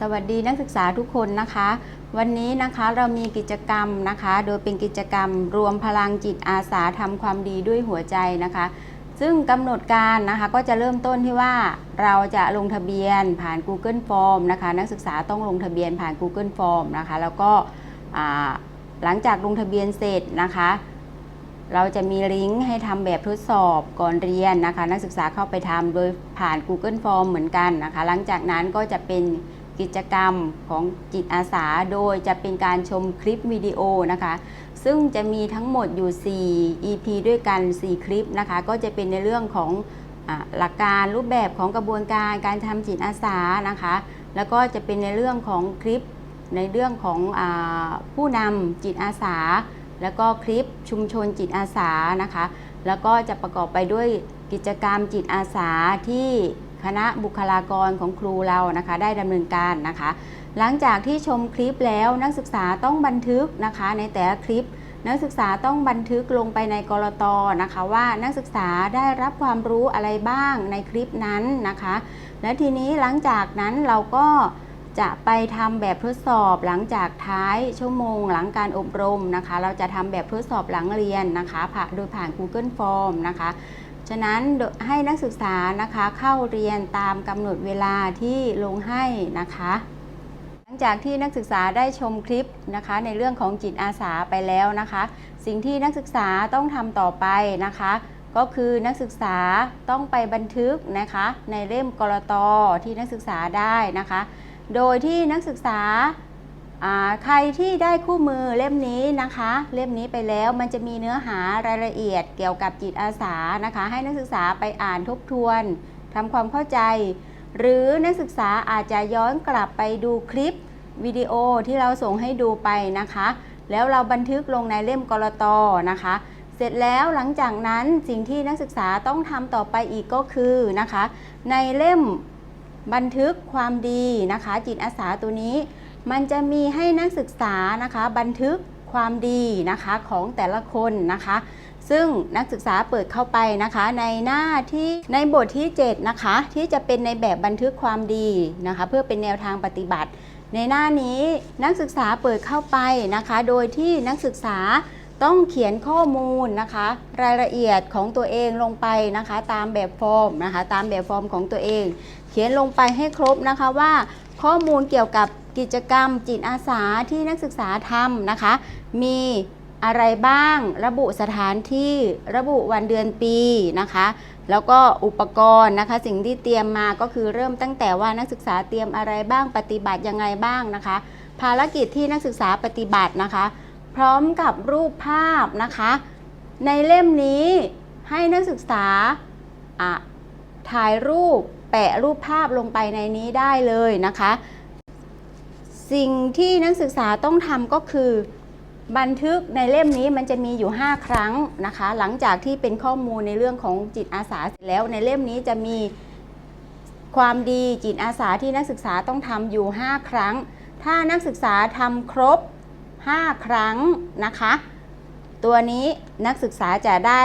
สวัสดีนักศึกษาทุกคนนะคะ วันนี้นะคะเรามีกิจกรรมนะคะ โดยเป็นกิจกรรมรวมพลังจิตอาสาทำความดีด้วยหัวใจนะคะ ซึ่งกำหนดการนะคะก็จะเริ่มต้นที่ว่าเราจะลงทะเบียนผ่าน Google Form นะคะ นักศึกษาต้องลงทะเบียนผ่าน Google Form นะคะ แล้วก็หลังจากลงทะเบียนเสร็จนะคะเราจะมีลิงก์ให้ทำแบบทดสอบก่อนเรียนนะคะ นักศึกษาเข้าไปทำโดยผ่าน Google Form เหมือนกันนะคะ หลังจากนั้นก็จะเป็น กิจกรรมของจิตอาสาโดยจะเป็นการชมคลิปวิดีโอนะคะ ซึ่งจะมีทั้งหมดอยู่ 4 EP ด้วยกัน 4 คลิปนะคะ ก็จะเป็นในเรื่องของอหลักการรูปแบบของกระบวนการการทำจิตอาสานะคะ แล้วก็จะเป็นในเรื่องของคลิปในเรื่องของอผู้นำจิตอาสา แล้วก็คลิปชุมชนจิตอาสานะคะ แล้วก็จะประกอบไปด้วยกิจกรรมจิตอาสาที่ คณะบุคลากรของครูเรานะคะ ได้ดำเนินการนะคะ หลังจากที่ชมคลิปแล้วนักศึกษาต้องบันทึกนะคะ ในแต่ละคลิป นักศึกษาต้องบันทึกลงไปในกรตนะคะว่านักศึกษาได้รับความรู้อะไรบ้างในคลิปนั้นนะคะ และทีนี้หลังจากนั้นเราก็จะไปทำแบบทดสอบหลังจากท้ายชั่วโมงหลังการอบรมนะคะ เราจะทำแบบทดสอบหลังเรียนนะคะผ่าโดยผ่าน Google Form นะคะ ฉะนั้นให้นักศึกษานะคะเข้าเรียนตามกำหนดเวลาที่ลงให้นะคะ หลังจากที่นักศึกษาได้ชมคลิปนะคะ ในเรื่องของจิตอาสาไปแล้วนะคะ สิ่งที่นักศึกษาต้องทำต่อไปนะคะ ก็คือนักศึกษาต้องไปบันทึกนะคะ ในเล่มกรตที่นักศึกษาได้นะคะ โดยที่นักศึกษาอ่า ใครที่ได้คู่มือเล่มนี้นะคะ เล่มนี้ไปแล้วมันจะมีเนื้อหารายละเอียดเกี่ยวกับจิตอาสานะคะ ให้นักศึกษาไปอ่านทบทวนทำความเข้าใจ หรือนักศึกษาอาจจะย้อนกลับไปดูคลิปวิดีโอที่เราส่งให้ดูไปนะคะ แล้วเราบันทึกลงในเล่มกรตนะคะ เสร็จแล้วหลังจากนั้นสิ่งที่นักศึกษาต้องทำต่อไปอีกก็คือนะคะ ในเล่มบันทึกความดีนะคะ จิตอาสาตัวนี้ มันจะมีให้นักศึกษานะคะ บันทึกความดีนะคะของแต่ละคนนะคะ ซึ่งนักศึกษาเปิดเข้าไปนะคะ ในหน้าที่ในบทที่7นะคะ ที่จะเป็นในแบบบันทึกความดีนะคะ เพื่อเป็นแนวทางปฏิบัติ ในหน้านี้นักศึกษาเปิดเข้าไปนะคะ โดยที่นักศึกษา ต้องเขียนข้อมูลนะคะ รายละเอียดของตัวเองลงไปนะคะ ตามแบบฟอร์มนะคะ ตามแบบฟอร์มของตัวเอง เขียนลงไปให้ครบนะคะว่า ข้อมูลเกี่ยวกับกิจกรรมจิตอาสาที่นักศึกษาทำนะคะ มีอะไรบ้างระบุสถานที่ระบุวันเดือนปีนะคะ แล้วก็อุปกรณ์นะคะ สิ่งที่เตรียมมาก็คือเริ่มตั้งแต่ว่านักศึกษาเตรียมอะไรบ้างปฏิบัติยังไงบ้างนะคะ ภารกิจที่นักศึกษาปฏิบัตินะคะ พร้อมกับรูปภาพนะคะ ในเล่มนี้ให้นักศึกษาถ่ายรูปแปะรูปภาพลงไปในนี้ได้เลยนะคะ สิ่งที่นักศึกษาต้องทำก็คือบันทึกในเล่มนี้มันจะมีอยู่ 5 ครั้งนะคะ หลังจากที่เป็นข้อมูลในเรื่องของจิตอาสาเสร็จแล้ว ในเล่มนี้จะมีความดีจิตอาสาที่นักศึกษาต้องทำอยู่ 5 ครั้ง ถ้านักศึกษาทำครบ 5 ครั้งนะคะ ตัวนี้นักศึกษาจะได้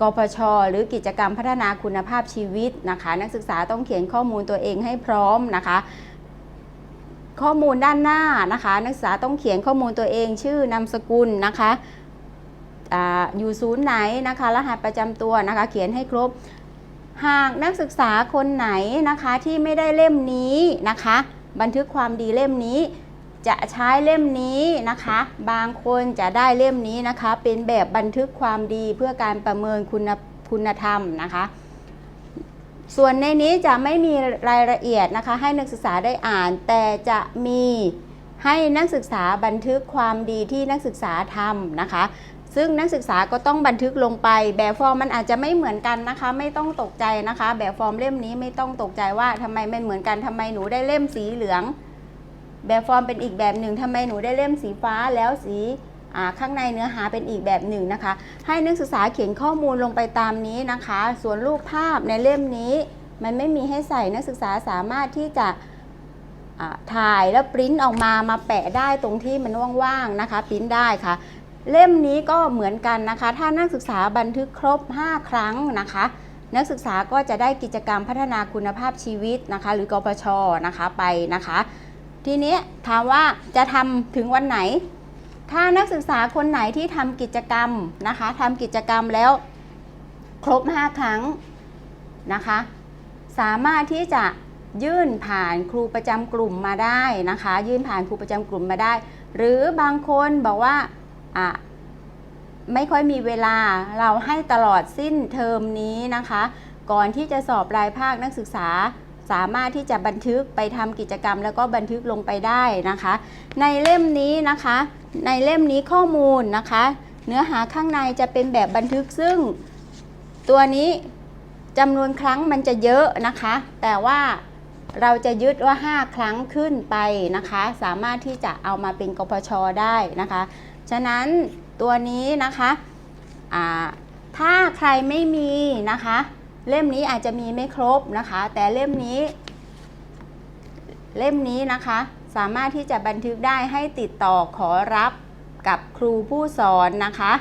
กพช หรือกิจกรรมพัฒนาคุณภาพชีวิตนะคะ นักศึกษาต้องเขียนข้อมูลตัวเองให้พร้อมนะคะ ข้อมูลด้านหน้านะคะ นักศึกษาต้องเขียนข้อมูลตัวเองชื่อนามสกุลนะคะอาอยู่ศูนย์ไหนนะคะ รหัสประจำตัวนะคะ เขียนให้ครบ หากนักศึกษาคนไหนนะคะที่ไม่ได้เล่มนี้นะคะ บันทึกความดีเล่มนี้ จะใช้เล่มนี้นะคะ บางคนจะได้เล่มนี้นะคะ เป็นแบบบันทึกความดีเพื่อการประเมินคุณคุณธรรมนะคะ ส่วนในนี้จะไม่มีรายละเอียดนะคะ ให้นักศึกษาได้อ่าน แต่จะมีให้นักศึกษาบันทึกความดีที่นักศึกษาทำนะคะ ซึ่งนักศึกษาก็ต้องบันทึกลงไป แบบฟอร์มมันอาจจะไม่เหมือนกันนะคะ ไม่ต้องตกใจนะคะ แบบฟอร์มเล่มนี้ไม่ต้องตกใจว่าทำไมไม่เหมือนกันทำไมหนูได้เล่มสีเหลือง แบบฟอร์มเป็นอีกแบบหนึ่งทำไมหนูได้เล่มสีฟ้าแล้วสีข้างในเนื้อหาเป็นอีกแบบหนึ่งนะคะ ให้นักศึกษาเขียนข้อมูลลงไปตามนี้นะคะ ส่วนรูปภาพในเล่มนี้ มันไม่มีให้ใส่นักศึกษาสามารถที่จะถ่ายแล้วปริ้นออกมามาแปะได้ตรงที่มันว่างๆนะคะปริ้นได้ค่ะ เล่มนี้ก็เหมือนกันนะคะ ถ้านักศึกษาบันทึกครบ 5 ครั้งนะคะ นักศึกษาก็จะได้กิจกรรมพัฒนาคุณภาพชีวิตนะคะ หรือกปชนะคะไปนะคะ ทีนี้ถามว่าจะทำถึงวันไหน ถ้านักศึกษาคนไหนที่ทำกิจกรรมนะคะทำกิจกรรมแล้วครบ 5 ครั้งนะคะ สามารถที่จะยื่นผ่านครูประจำกลุ่มมาได้นะคะ ยื่นผ่านครูประจำกลุ่มมาได้ หรือบางคนบอกว่าอะไม่ค่อยมีเวลาเราให้ตลอดสิ้นเทอมนี้นะคะ ก่อนที่จะสอบรายภาคนักศึกษา สามารถที่จะบันทึกไปทำกิจกรรม แล้วก็บันทึกลงไปได้นะคะ ในเล่มนี้นะคะ ในเล่มนี้ข้อมูลนะคะ เนื้อหาข้างในจะเป็นแบบบันทึกซึ่งตัวนี้จำนวนครั้งมันจะเยอะนะคะ แต่ว่าเราจะยึดว่า 5 ครั้งขึ้นไปนะคะ สามารถที่จะเอามาเป็นกพชได้นะคะ ฉะนั้นตัวนี้นะคะถ้าใครไม่มีนะคะ เล่มนี้อาจจะมีไม่ครบนะคะ แต่เล่มนี้ เล่มนี้นะคะ สามารถที่จะบันทึกได้ให้ติดต่อขอรับกับครูผู้สอนนะคะ